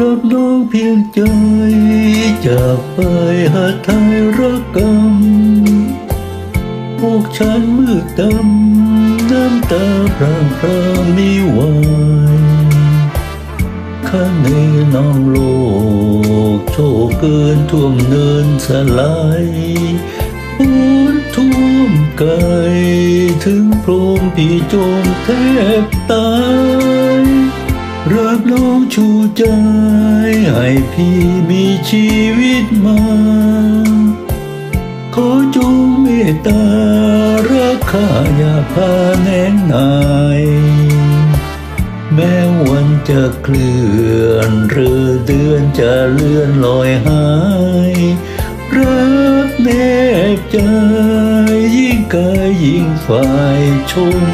รักน้องเพียงใจ จากไปหาไทยรักกรรมพวกฉันมืดดำน้ำตาพรางพรางมีไหวข้างในน้องโลก โชคเกินท่วมเนินสลายปูนท่วมกายถึงพรงพี่โจมแทบตาย รักน้องชูใจ ให้พี่มีชีวิตมา ขอจงเมตตา รักข้าอย่าพาแน่นนายแม้วันจะเคลื่อนเรือเดือนจะเลื่อนลอยหาย รักแนบใจยิ่งกายยิ่งฝ่ายชน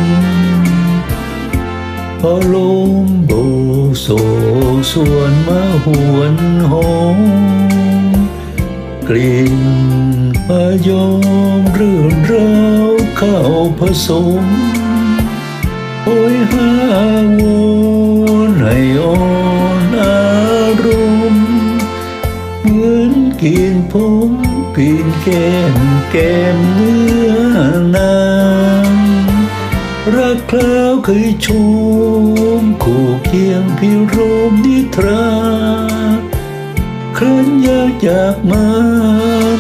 พอลมโบโศส่วนมาหวนหงกลิ่นพยอมเรื่อนราวเข้าผสมโอ้ยหาวอนให้อ่อนอารมณ์เหมือนกินผมกินแก้มแก้มเนื้อนางรักครา เคยชม คู่เคียงพิรมนิทรา ครั้นยากจากมา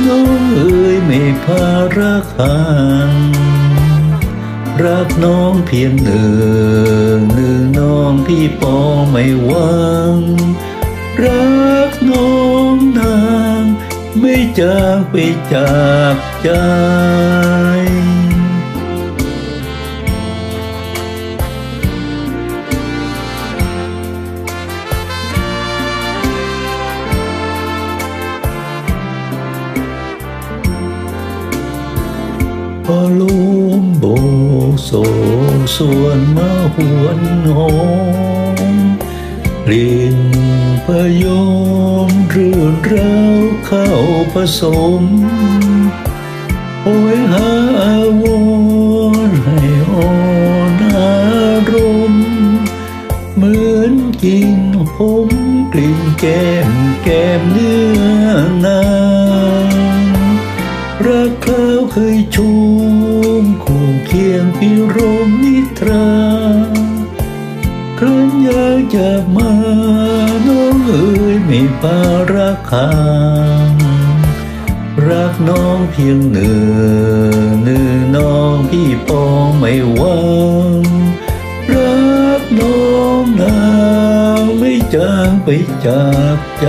น้องเอ๋ยไม่พารักห่างรักน้องเพียงหนึ่งหนึ่งน้องพี่ปองไม่หวัง รักน้องนางไม่จางไปจากใจ พอลมโบโศกส่วนมาหวนหอมลิ่นพยอมเรื่อนราวเข้าผสมโอ้ยหาวอนให้อ่อนอารมณ์เหมือนกินผมกลิ่นแก้มแก้มเนื้อนางรักคราวเคยชู ไม่ปารักห่างรักน้องเพียงหนึ่งหนึ่งน้องพี่ปองไม่หวัง รักน้องนางไม่จางไปจากใจ